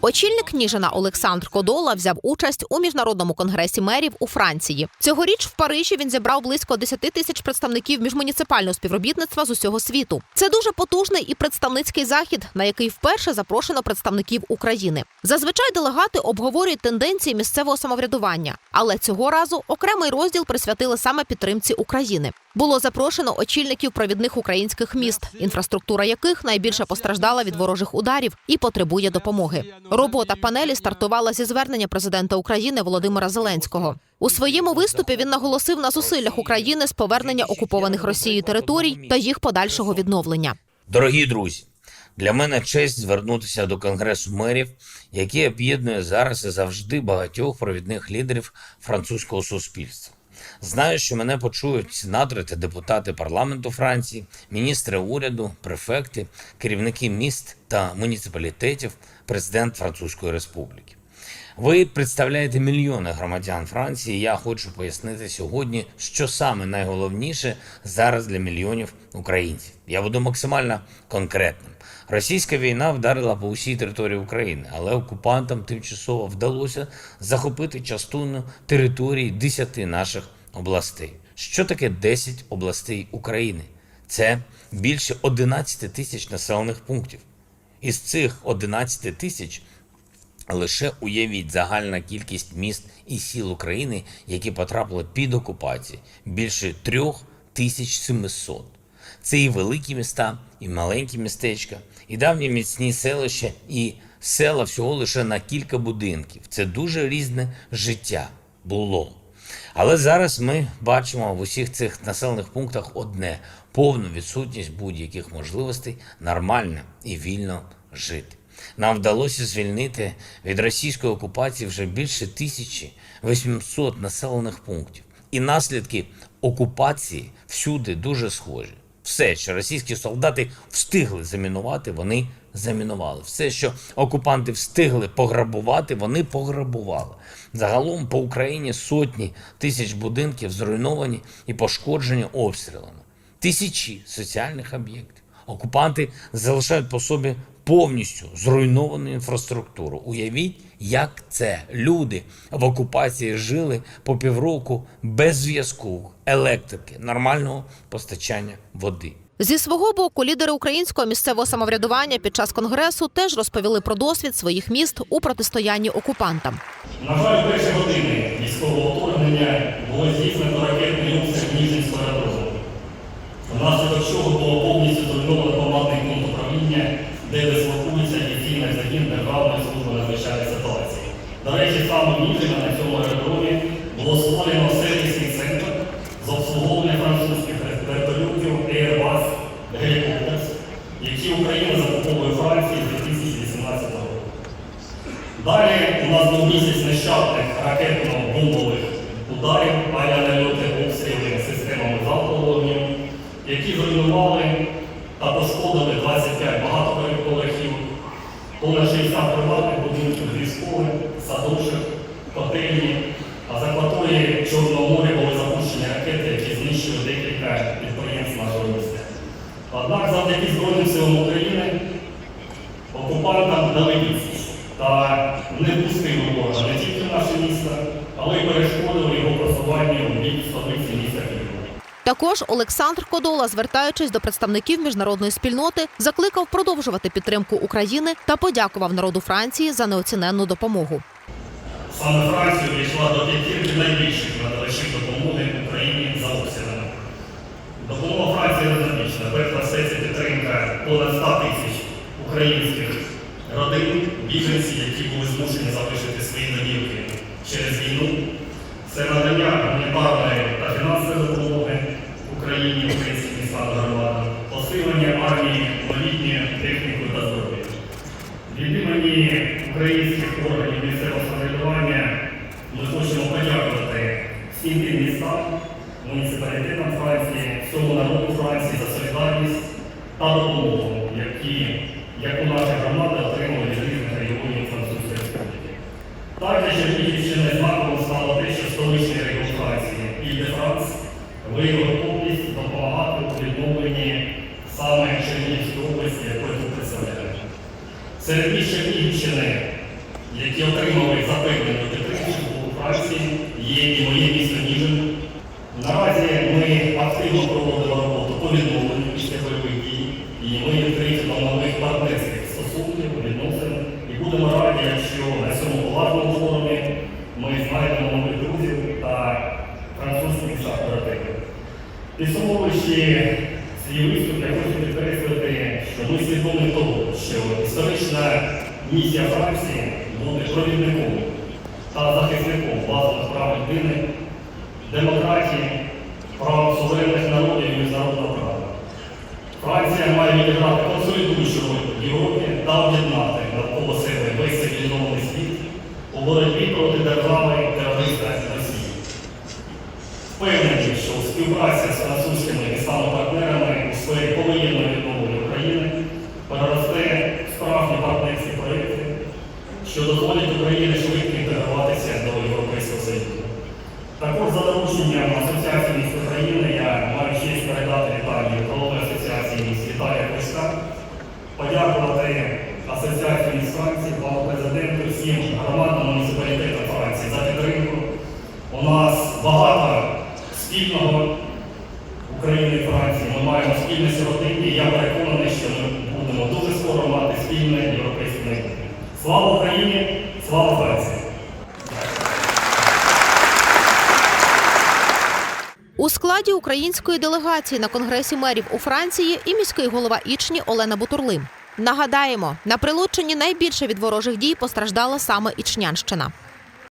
Очільник Ніжина Олександр Кодола взяв участь у міжнародному конгресі мерів у Франції. Цьогоріч в Парижі він зібрав близько 10 тисяч представників міжмуніципального співробітництва з усього світу. Це дуже потужний і представницький захід, на який вперше запрошено представників України. Зазвичай делегати обговорюють тенденції місцевого самоврядування, але цього разу окремий розділ присвятили саме підтримці України. Було запрошено очільників провідних українських міст, інфраструктура яких найбільше постраждала від ворожих ударів і потребує допомоги. Робота панелі стартувала зі звернення президента України Володимира Зеленського. У своєму виступі він наголосив на зусиллях України з повернення окупованих Росією територій та їх подальшого відновлення. Дорогі друзі, для мене честь звернутися до Конгресу мерів, який об'єднує зараз і завжди багатьох провідних лідерів французького суспільства. Знаю, що мене почують сенатори та депутати парламенту Франції, міністри уряду, префекти, керівники міст та муніципалітетів, президент Французької Республіки. Ви представляєте мільйони громадян Франції. Я хочу пояснити сьогодні, що саме найголовніше зараз для мільйонів українців. Я буду максимально конкретним. Російська війна вдарила по усій території України, але окупантам тимчасово вдалося захопити частину території 10 наших областей. Що таке 10 областей України? Це більше 11 тисяч населених пунктів. Із цих 11 тисяч Лише уявіть загальна кількість міст і сіл України, які потрапили під окупацію, більше 3700. Це і великі міста, і маленькі містечка, і давні міцні селища, і села всього лише на кілька будинків. Це дуже різне життя було. Але зараз ми бачимо в усіх цих населених пунктах одне повну відсутність будь-яких можливостей нормально і вільно жити. Нам вдалося звільнити від російської окупації вже більше 1800 населених пунктів. І наслідки окупації всюди дуже схожі. Все, що російські солдати встигли замінувати, вони замінували. Все, що окупанти встигли пограбувати, вони пограбували. Загалом по Україні сотні тисяч будинків зруйновані і пошкоджені обстрілами. Тисячі соціальних об'єктів. Окупанти залишають по собі повністю зруйновану інфраструктуру. Уявіть, як це люди в окупації жили по півроку без зв'язку, електрики, нормального постачання води. Зі свого боку, лідери українського місцевого самоврядування під час конгресу теж розповіли про досвід своїх міст у протистоянні окупантам. На жаль, перші години військового вторгнення було здійснено ракетний обстріл Ніжинського аеродрому, внаслідок чого було повністю зруйновано командний пункт управління, де дислокується дефіційний загін Державної служби надзвичайних ситуацій. До речі, саме в Ніжині на цьому аеродромі було створено сервісний центр з обслуговування французьких вертольотів Airbus Helicopters, які Україна закуповує Франції з 2018 року. Далі у нас був місяць нещадних ракетно-бомбових ударів, авіанальоти обстріли системами залпового вогню, які зруйнували та пошкодили 25 багатоповерхів, понад 60 приватних будинків школи, садочок, котельні, а з акваторії Чорного моря були запущені ракети, які знищили декілька підприємств нашого міста. Однак завдяки Збройним силам України окупантам дали відсіч та не пустили ворога не тільки наше місто, але й перешкодили його просуванню в бік столиці міста Києва. Також Олександр Кодола, звертаючись до представників міжнародної спільноти, закликав продовжувати підтримку України та подякував народу Франції за неоціненну допомогу. Саме Франція увійшла до п'ятірки найбільших надавачів допомоги Україні за обсягами. Допомога Франції однозначна. Перш за все це підтримка понад 100 тисяч українських родин, біженців, які були змушені залишити свої домівки через війну. Це надання гуманітарної та фінансової українським містам посилення армії, новітньою технікою та здоров'я. Від імені українських органів місцевого самоврядування ми хочемо подякувати всім тим містам, муніципалітетам Франції, всьому народу Франції за солідарність та допомогу, які, яку наші громади отримали від різних регіонів Французької Республіки. Також Чернігівщина знаково стало те, що столичний регіон Франції Іль-де-Франс виявив міст Чернігівщини які отримали запевнену підтримку у Франції, є і моє місто Ніжин. Наразі ми активно проводимо роботу по відновленню після бойових дій, і ми відкриті нових партнерських стосунків, відносин. І будемо раді, якщо на цьому поважному форумі ми знайдемо нових друзів та французьких соратників. Підсумовуючи свій виступ, я хочу підкреслити, що ми свідомі того, що історична місія Франції бути провідником та захисником базових прав людини, демократії, прав суверенних народів і міжнародного права. Франція має відіграти консолідуючу роль в Європі та об'єднати Також Асоціації міст України я маю честь передати вітання голови Асоціації міст Віталія Кличка, подякувати Асоціації міст Франції, пану президенту, всім громадам муніципалітетам Франції за підтримку. У нас багато спільного України і Франції. Ми маємо спільне сьогодення. і Я переконаний, що ми будемо дуже скоро мати спільне європейське майбутнє. Слава Україні! Слава Франції! У складі української делегації на конгресі мерів у Франції і міський голова Ічні Олена Бутурлим. Нагадаємо, на прилученні найбільше від ворожих дій постраждала саме Ічнянщина.